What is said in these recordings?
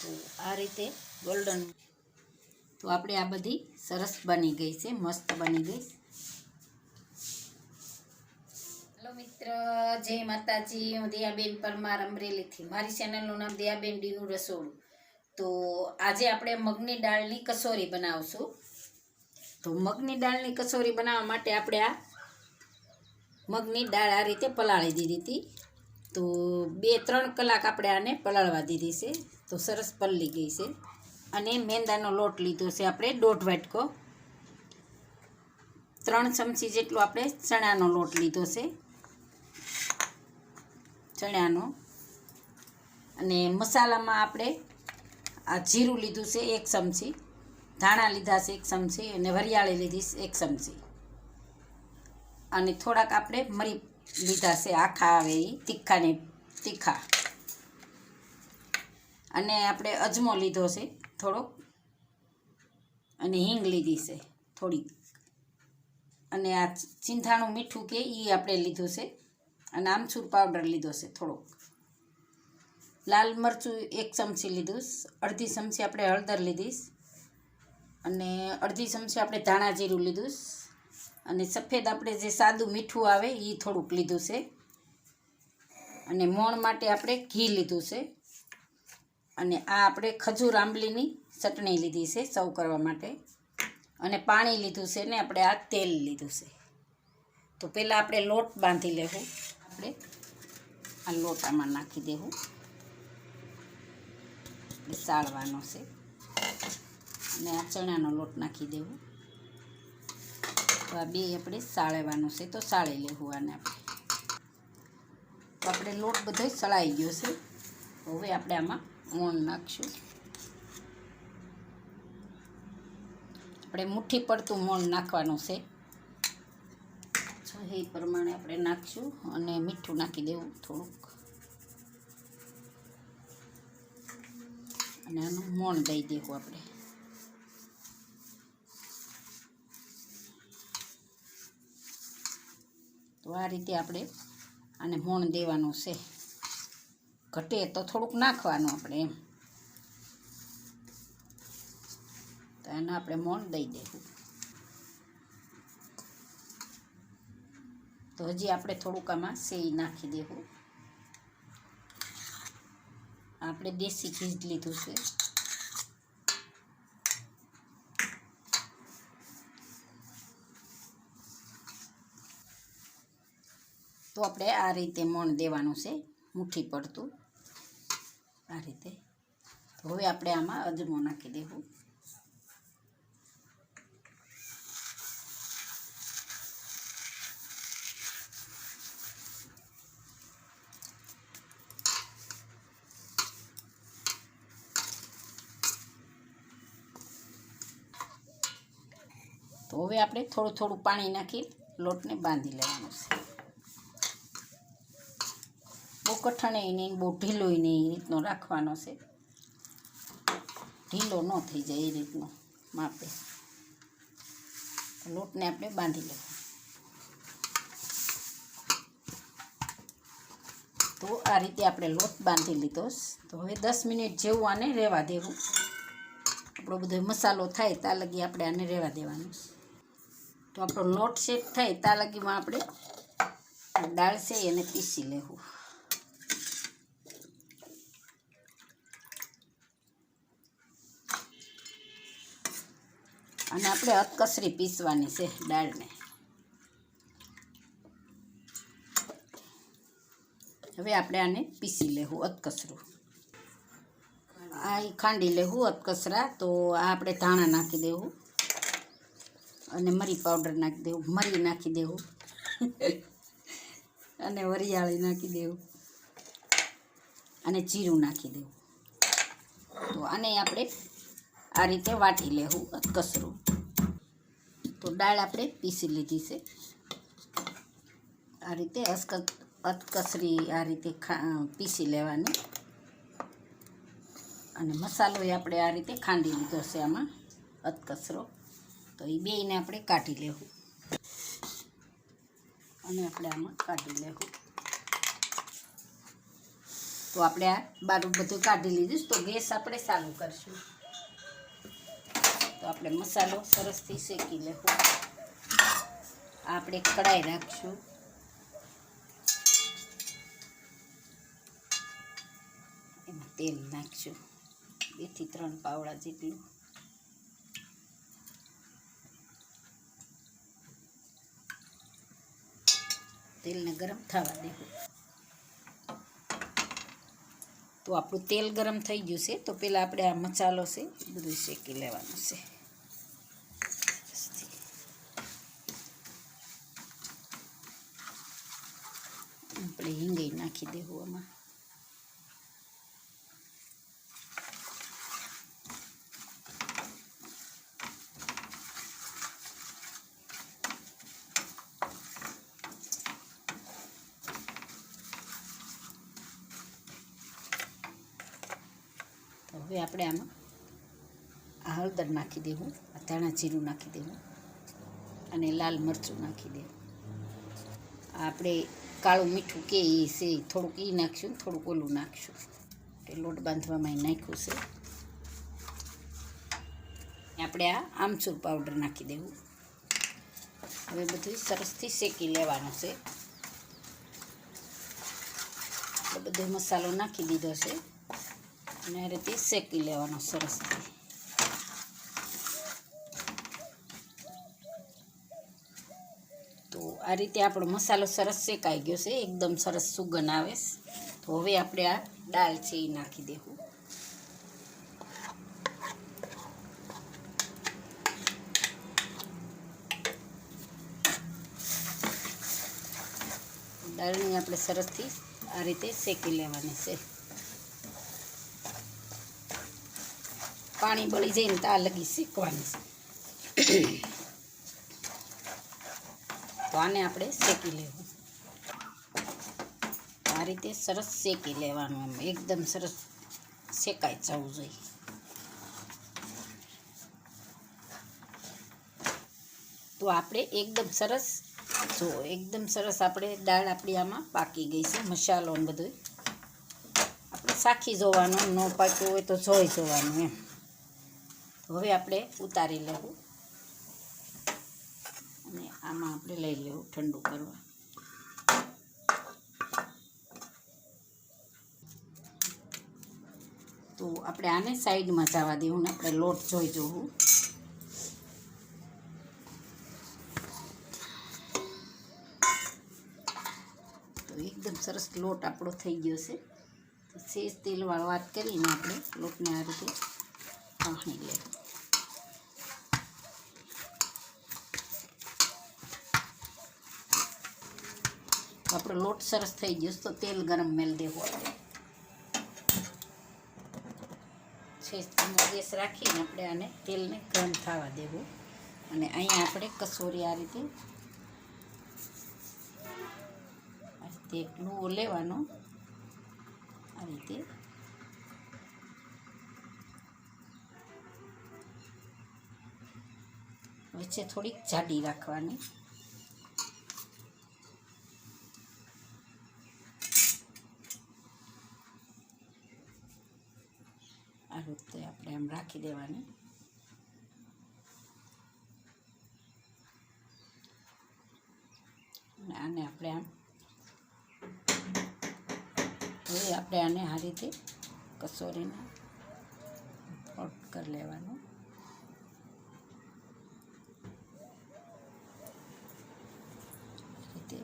તો આ રીતે ગોલ્ડન તો આપણે આ બધી સરસ બની ગઈ છે, મસ્ત બની ગઈ. હેલો મિત્ર, જય માતાજી. હું દયાબેન પરમાર અમરેલીથી. મારી ચેનલનું નામ દયાબેન ડીનું રસોડું. તો આજે આપણે મગની દાળની કસોરી બનાવશું. તો મગની દાળની કસોરી બનાવવા માટે આપણે આ મગની દાળ આ રીતે પલાળી દીધી હતી. તો બે, ત્રણ કલાક આપણે આને પલાળવા દીધી છે. તો સરસ પલળી ગઈ છે. અને મેંદાનો લોટ લીધો છે આપણે દોઢ વાટકો. ત્રણ ચમચી જેટલો આપણે ચણાનો લોટ લીધો છે. ચણાનો. અને મસાલામાં આપણે આ જીરું લીધું છે એક ચમચી, ધાણા લીધા છે એક ચમચી અને વરિયાળી લીધી છે એક ચમચી. અને થોડાક આપણે મરી લીધા છે આખા આવે એ તીખાને તીખા. અને આપણે અજમો લીધો છે થોડોક. અને હિંગ લીધી છે થોડીક. અને આ ચિંથાણું મીઠું કે એ આપણે લીધું છે. અને આમચૂર પાવડર લીધો છે થોડોક. લાલ મરચું એક ચમચી લીધું અડધી ચમચી આપણે હળદર લીધીશ અને અડધી ચમચી આપણે ધાણા જીરું લીધું અને સફેદ આપણે જે સાદું મીઠું આવે એ થોડુંક લીધું છે. અને મોણ માટે આપણે ઘી લીધું છે. અને આ આપણે ખજૂર આંબલીની ચટણી લીધી છે સર્વ કરવા માટે. અને પાણી લીધું છે ને આપણે આ તેલ લીધું છે. તો પહેલાં આપણે લોટ બાંધી લેવું. આપણે આ લોટ આમાં નાખી દેવું. સાળવાનો છે. અને આ ચણાનો લોટ નાખી દેવું. તો આ બે આપણે સાળવાનું છે. તો સાળી લેવું આને આપણે. તો આપણે લોટ બધો સળાઈ ગયો છે. હવે આપણે આમાં મોણ નાખશું. આપણે મુઠ્ઠી પડતું મોણ નાખવાનું છે. એ પ્રમાણે આપણે નાખશું અને મીઠું નાખી દેવું થોડુંક. અને આનું મોણ દઈ દેવું આપણે. તો આ રીતે આપણે આને મોણ દેવાનું છે. ઘટે તો થોડુંક નાખવાનું આપણે એમ. તો એને આપણે મોણ દઈ દેવું. તો હજી આપણે થોડુંક આમાં સેઈ નાખી દેવું. આપણે દેશી ઘી લીધું છે. તો આપણે આ રીતે મોણ દેવાનું છે. મુઠ્ઠી પડતું. આ રીતે. હવે આપણે આમાં અજમો નાખી દેવું. તો હવે આપણે થોડું થોડું પાણી નાખી લોટને બાંધી લેવાનું છે. બહુ કઠણે નહીં બહુ ઢીલોય નહીં એ રીતનો રાખવાનો છે. ઢીલો ન થઈ જાય એ રીતનો માપે. લોટને આપણે બાંધી લેવું તો આ રીતે આપણે લોટ બાંધી લીધો તો હવે દસ મિનિટ જેવું આને રહેવા દેવું. આપણો બધો મસાલો થાય ત્યાં લગી આપણે આને રહેવા દેવાનું તો આપણો લોટ શેક થાય ત્યાં લગીમાં આપણે દાળ છે એને પીસી લેવું. અને આપણે અતકસરી પીસવાની છે દાળને. હવે આપણે આને પીસી લેવું અતકસરું આ ખાંડી લેવું અતકસરા તો આ આપણે ધાણા નાખી દેવું. અને મરી પાવડર નાખી દેવું, મરી નાખી દેવું. અને વરિયાળી નાખી દેવું. અને જીરું નાખી દેવું. તો આને આપણે આ રીતે વાટી લેવું કસરું. દાળ આપણે પીસી લીધી છે. આ રીતે અસક અતકસરી આ રીતે પીસી લેવાની. અને મસાલો એ આપણે આ રીતે ખાંડી લીધો છે આમાં અતકસરો તો એ બેયને આપણે કાઢી લેવું. અને આપણે આમાં કાઢી લેવું. તો આપણે આ બારું બધું કાઢી લીધું તો ગેસ આપણે ચાલુ કરશું. આપણે મસાલો સરસથી શેકી લેવું. આપણે કડાઈ રાખશું એમાં તેલ નાખશું. બેથી ત્રણ પાવડા જેટલું. તેલને ગરમ થવા દેવું. તો આપણું તેલ ગરમ થઈ ગયું છે, તો પહેલાં આપણે આ મસાલો છે બધું શેકી લેવાનું છે. આપણે હિંગઈ નાખી દેવું આમાં તો હવે આપણે આમાં હળદર નાખી દેવું ધાણા જીરું નાખી દેવું અને લાલ મરચું નાખી દેવું. આપણે કાળું મીઠું કે એ છે, થોડુંક એ નાખશું થોડુંક ઓલું નાખશું. એટલે લોટ બાંધવામાં નાખ્યું છે. આપણે આ આમચૂર પાવડર નાખી દેવું. હવે બધું સરસથી શેકી લેવાનું છે. બધો મસાલો નાખી દીધો છે. અને આ રીતે શેકી લેવાનો સરસથી તો આ રીતે આપણો મસાલો સરસ શેકાઈ ગયો છે, એકદમ સરસ સુગંધ આવે. તો હવે આપણે આ દાળ છે એ નાખી દેવું. દાળની આપણે સરસથી આ રીતે શેકી લેવાની છે. પાણી બળી જાય ને ત્યાં લગી શેકવાની છે. તો આને આપણે શેકી લેવું. આ રીતે સરસ શેકી લેવાનું આમ એકદમ સરસ શેકાઈ જવું જોઈએ. તો આપણે એકદમ સરસ, જો એકદમ સરસ આપણે દાળ આપણી આમાં પાકી ગઈ છે, મસાલો ને બધું આપણે સાખી જોવાનું ન પાક્યું હોય તો જોઈ જોવાનું એમ. હવે આપણે ઉતારી લેવું. આમાં આપણે લઈ લેવું ઠંડુ કરવા. તો આપણે આને સાઈડમાં જવા દેવું ને આપણે લોટ જોઈ જોવું. એકદમ સરસ લોટ આપણો થઈ ગયો છે. તો સેજ તેલવાળો વાત કરીને આપણે લોટને આ રીતે પાણી લેવું. આપણો લોટ સરસ થઈ ગયો તો તેલ ગરમ મેલ દેવું આપણે. ગેસ રાખીને આપણે આને તેલને ગરમ થવા દેવું. અને અહીંયા આપણે કસોરી આ રીતે આ રીતે લુઓ લેવાનો. આ રીતે. વચ્ચે થોડીક જાડી રાખવાની આ રીતે આપણે એમ રાખી દેવાની અને આને આપણે આમ હવે આપણે આને આ રીતે કસોરીને ફોટ કરી લેવાનું આ રીતે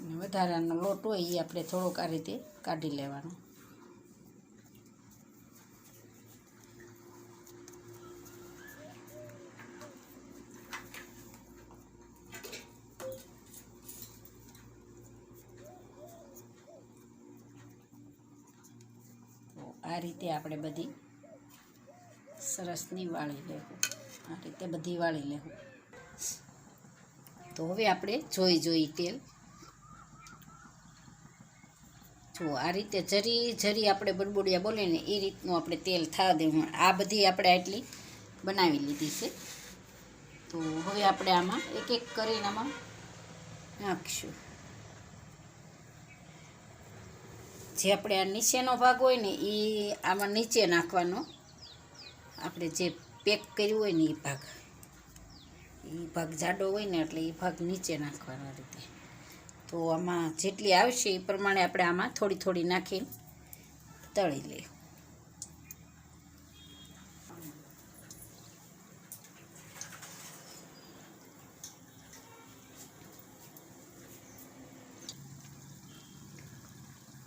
અને વધારાનો લોટ હોય એ આપણે થોડોક આ રીતે કાઢી લેવાનો તો આ રીતે આપણે બધી સરસની વાળી લેવું. આ રીતે બધી વાળી લેવું. તો હવે આપણે જોઈ જોઈ તેલ. જો આ રીતે જરી જરી આપણે બડબડિયા બોલે ને એ રીતનું આપણે તેલ થવા દેવું. આ બધી આપણે આટલી બનાવી લીધી છે. તો હવે આપણે આમાં એક એક કરીને આમાં નાખશું. જે આપણે આ નીચેનો ભાગ હોય ને એ આમાં નીચે નાખવાનો. આપણે જે પેક કર્યું હોય ને એ ભાગ. એ ભાગ જાડો હોય ને, એટલે એ ભાગ નીચે નાખવાનો રીતે. તો આમાં જેટલી આવશે એ પ્રમાણે આપણે આમાં થોડી થોડી નાખીને તળી લઈએ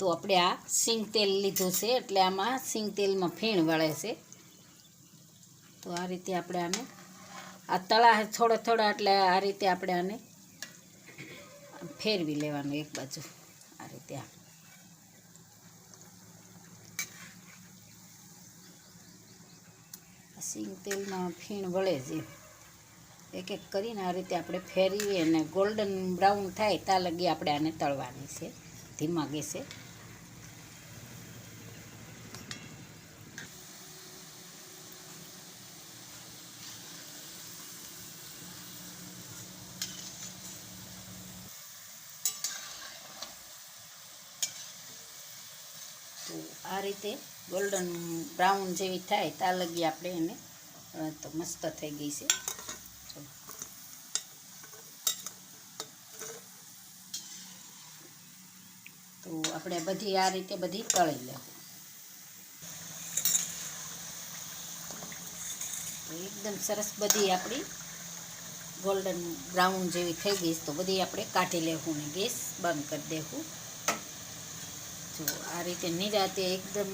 તો આપણે આ સિંગ તેલ લીધું છે, એટલે આમાં સિંગ તેલમાં ફીણ વળે છે. તો આ રીતે આપણે આને, આ તળા થોડા થોડા એટલે આ રીતે આપણે આને ફેરવી લેવાનું એક બાજુ, આ રીતે આ. સિંગ તેલમાં ફીણ વળે છે. એક એક કરીને આ રીતે આપણે ફેરવીએ અને ગોલ્ડન બ્રાઉન થાય ત્યાં લગી આપણે આને તળવાની છે, ધીમા ગેસે તો આ રીતે ગોલ્ડન બ્રાઉન જેવી થાય ત્યાં લગી આપણે એને તો મસ્ત થઈ ગઈ છે. તો આપણે બધી આ રીતે બધી તળી લેવું. એકદમ સરસ બધી આપણી ગોલ્ડન બ્રાઉન જેવી થઈ ગઈ તો બધી આપણે કાઢી લેવું ને ગેસ બંધ કરી દેવું. જો આ રીતે નિરાતે એકદમ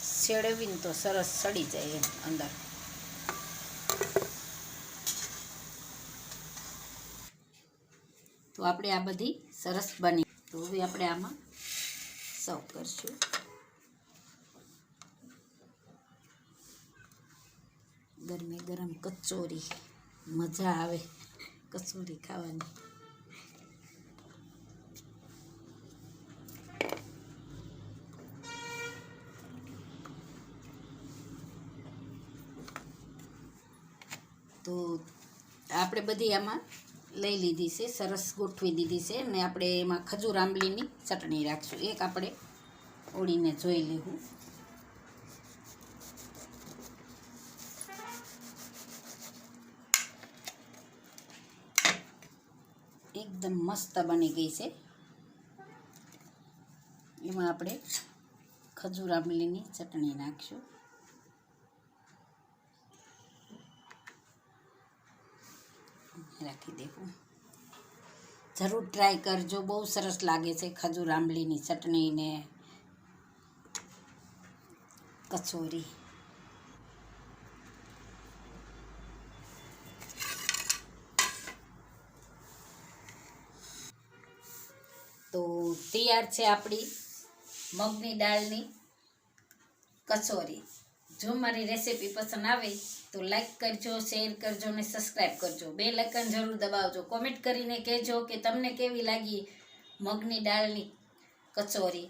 સેડવીને તો સરસ સડી જાય એમ અંદર. તો આપણે આ બધી સરસ બની. તો હવે આપણે આમાં સર્વ કરશું. ગરમે ગરમ કચોરી. મજા આવે. કચોરી ખાવાની. તો આપણે બધી આમાં લઈ લીધી છે, સરસ ગોઠવી દીધી છે અને આપણે એમાં ખજૂર આંબલીની ચટણી રાખશું. એક આપણે ઓળીને જોઈ લેવું એકદમ મસ્ત બની ગઈ છે. એમાં આપણે ખજૂર આંબલીની ચટણી નાખશું. રાખી દેવું. જરૂર ટ્રાય કરજો, બહુ સરસ લાગે છે ખજૂર આંબલીની ચટણી ને કચોરી. તો તૈયાર છે આપણી મગની દાળની કચોરી. જો મારી રેસીપી પસંદ આવે તો લાઈક કરજો શેર કરજો અને સબસ્ક્રાઈબ કરજો. બે લાઇકન જરૂર દબાવજો. કોમેન્ટ કરીને કહેજો કે તમને કેવી લાગી મગની દાળની કચોરી?